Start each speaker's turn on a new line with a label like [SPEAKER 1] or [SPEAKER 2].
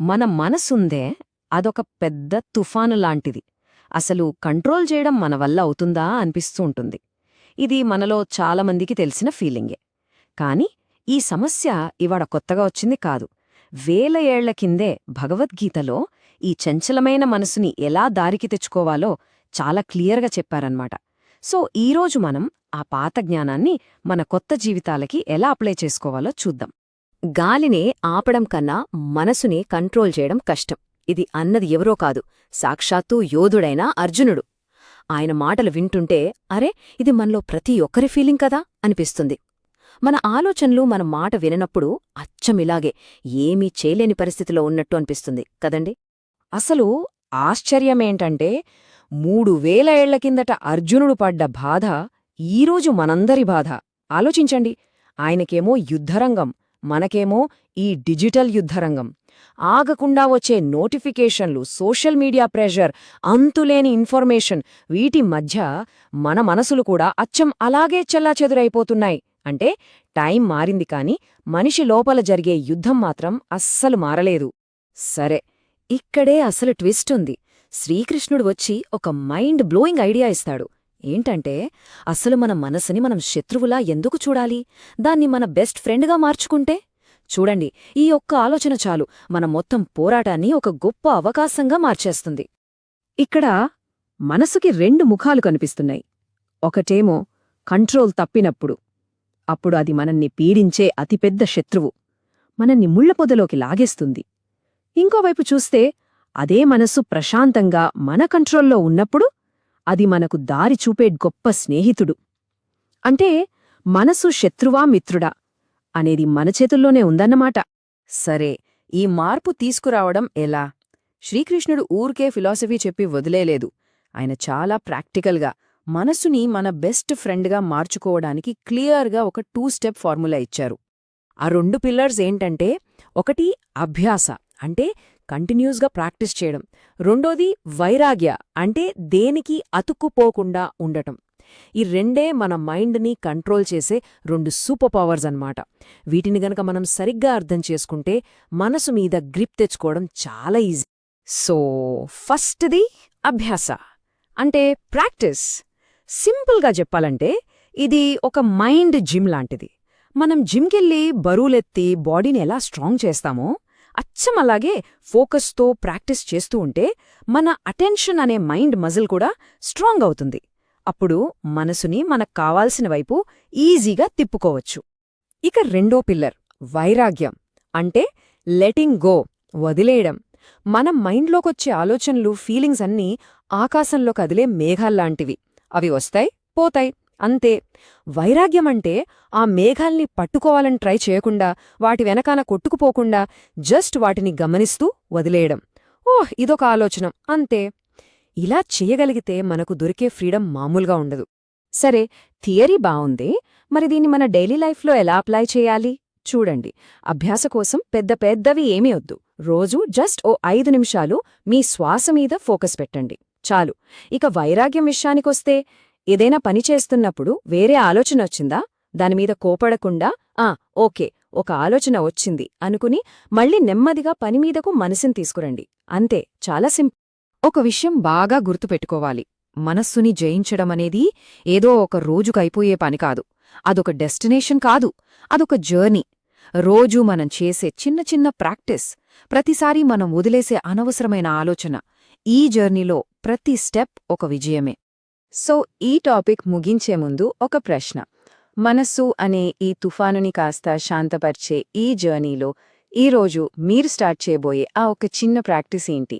[SPEAKER 1] మన మనసుందే అదొక పెద్ద తుఫాను లాంటిది అసలు కంట్రోల్ చేయడం మన వల్ల అవుతుందా అనిపిస్తూ ఉంటుంది. ఇది మనలో చాలామందికి తెలిసిన ఫీలింగే. కాని ఈ సమస్య ఇవాడ కొత్తగా వచ్చింది కాదు. వేల ఏళ్ళ కిందే భగవద్గీతలో ఈ చంచలమైన మనసుని ఎలా దారికి తెచ్చుకోవాలో చాలా క్లియర్గా చెప్పారన్నమాట. సో ఈరోజు మనం ఆ పాత జ్ఞానాన్ని మన కొత్త జీవితాలకి ఎలా అప్లై చేసుకోవాలో చూద్దాం. గాలినే ఆపడం కన్నా మనసుని కంట్రోల్ చేయడం కష్టం. ఇది అన్నది ఎవరో కాదు సాక్షాత్తూ యోధుడైన అర్జునుడు. ఆయన మాటలు వింటుంటే అరే ఇది మనలో ప్రతి ఒక్కరి ఫీలింగ్ కదా? అనిపిస్తుంది. మన ఆలోచనలు మన మాట విననప్పుడు అచ్చమిలాగే ఏమీ చేయలేని పరిస్థితిలో ఉన్నట్టు అనిపిస్తుంది కదండి? అసలు ఆశ్చర్యమేంటంటే మూడు వేల ఏళ్ళ కిందట అర్జునుడు పడ్డ బాధ ఈరోజు మనందరి బాధ. ఆలోచించండి ఆయనకేమో యుద్ధరంగం మనకేమో ఈ డిజిటల్ యుద్ధరంగం. ఆగకుండా వచ్చే నోటిఫికేషన్లు సోషల్ మీడియా ప్రెషర్ అంతులేని ఇన్ఫర్మేషన్ వీటి మధ్య మన మనసులు కూడా అచ్చం అలాగే చెల్లాచెదురైపోతున్నాయి. అంటే టైం మారింది కాని మనిషి లోపల జరిగే యుద్ధం మాత్రం అస్సలు మారలేదు. సరే ఇక్కడే అసలు ట్విస్ట్ ఉంది. శ్రీకృష్ణుడు వచ్చి ఒక మైండ్ బ్లోయింగ్ ఐడియా ఇస్తాడు. ఏంటంటే అసలు మన మనసుని మనం శత్రువులా ఎందుకు చూడాలి? దాన్ని మన బెస్ట్ ఫ్రెండ్గా మార్చుకుంటే? చూడండి ఈ ఒక్క ఆలోచన చాలు. మన మొత్తం పోరాటాన్ని ఒక గొప్ప అవకాశంగా మార్చేస్తుంది. ఇక్కడ మనసుకి రెండు ముఖాలు కనిపిస్తున్నాయి. ఒకటేమో కంట్రోల్ తప్పినప్పుడు. అప్పుడు అది మనల్ని పీడించే అతిపెద్ద శత్రువు. మనల్ని ముళ్ళపొదలోకి లాగేస్తుంది. ఇంకోవైపు చూస్తే అదే మనసు ప్రశాంతంగా మన కంట్రోల్లో ఉన్నప్పుడు అది మనకు దారి చూపే గొప్ప స్నేహితుడు. అంటే మనసు శత్రువా మిత్రుడా అనేది మన చేతుల్లోనే ఉందన్నమాట. సరే ఈ మార్పు తీసుకురావడం ఎలా? శ్రీకృష్ణుడు ఊరికే ఫిలాసఫీ చెప్పి వదిలేలేదు. ఆయన చాలా ప్రాక్టికల్గా మనసుని మన బెస్ట్ ఫ్రెండ్గా మార్చుకోవడానికి క్లియర్గా ఒక టూ స్టెప్ ఫార్ములా ఇచ్చారు. ఆ రెండు పిల్లర్స్ ఏంటంటే ఒకటి అభ్యాస అంటే కంటిన్యూస్గా ప్రాక్టీస్ చేయడం. రెండోది వైరాగ్య అంటే దేనికి అతుక్కుపోకుండా ఉండటం. ఈ రెండే మన మైండ్ని కంట్రోల్ చేసే రెండు సూపర్ పవర్స్ అన్నమాట. వీటిని గనక మనం సరిగ్గా అర్థం చేసుకుంటే మనసు మీద గ్రిప్ తెచ్చుకోవడం చాలా ఈజీ. సో ఫస్ట్ది అభ్యాస అంటే ప్రాక్టీస్. సింపుల్గా చెప్పాలంటే ఇది ఒక మైండ్ జిమ్ లాంటిది. మనం జిమ్కెళ్ళి బరువులెత్తి బాడీని ఎలా స్ట్రాంగ్ చేస్తామో అచ్చం అలాగే ఫోకస్తో ప్రాక్టీస్ చేస్తూ ఉంటే మన అటెన్షన్ అనే మైండ్ మజిల్ కూడా స్ట్రాంగ్ అవుతుంది. అప్పుడు మనసుని మనకు కావాల్సిన వైపు ఈజీగా తిప్పుకోవచ్చు. ఇక రెండో పిల్లర్ వైరాగ్యం. అంటే లెటింగ్ గో వదిలేయడం. మన మైండ్లోకొచ్చే ఆలోచనలు ఫీలింగ్స్ అన్నీ ఆకాశంలో కదిలే మేఘాల్లాంటివి. అవి వస్తాయి పోతాయి. అంతే. వైరాగ్యమంటే ఆ మేఘాల్ని పట్టుకోవాలని ట్రై చేయకుండా వాటి వెనకాల కొట్టుకుపోకుండా జస్ట్ వాటిని గమనిస్తూ వదిలేయడం. ఓహ్ ఇదొక ఆలోచన. అంతే. ఇలా చేయగలిగితే మనకు దొరికే ఫ్రీడమ్ మామూలుగా ఉండదు. సరే థియరీ బావుంది. మరి దీన్ని మన డైలీ లైఫ్లో ఎలా అప్లై చేయాలి? చూడండి. అభ్యాస కోసం పెద్ద పెద్దవి ఏమీ వద్దు. రోజూ జస్ట్ ఓ ఐదు నిమిషాలు మీ శ్వాస మీద ఫోకస్ పెట్టండి. చాలు. ఇక వైరాగ్యం విషయానికొస్తే ఏదైనా పని చేస్తున్నప్పుడు వేరే ఆలోచన వచ్చిందా? దానిమీద కోపడకుండా ఆ ఓకే ఒక ఆలోచన వచ్చింది అనుకుని మళ్ళీ నెమ్మదిగా పనిమీదకు మనసుని తీసుకురండి. అంతే చాలా సింపుల్ ఒక విషయం బాగా గుర్తుపెట్టుకోవాలి. మనస్సుని జయించడమనేది ఏదో ఒక రోజుకైపోయే పని కాదు. అదొక డెస్టినేషన్ కాదు. అదొక జర్నీ. రోజూ మనం చేసే చిన్న చిన్న ప్రాక్టీస్ ప్రతిసారి మనం వదిలేసే అనవసరమైన ఆలోచన ఈ జర్నీలో ప్రతి స్టెప్ ఒక విజయమే. సో ఈ టాపిక్ ముగించే ముందు ఒక ప్రశ్న. మనస్సు అనే ఈ తుఫానుని కాస్త శాంతపరిచే ఈ జర్నీలో ఈరోజు మీరు స్టార్ట్ చేయబోయే ఆ ఒక చిన్న ప్రాక్టీస్ ఏంటి?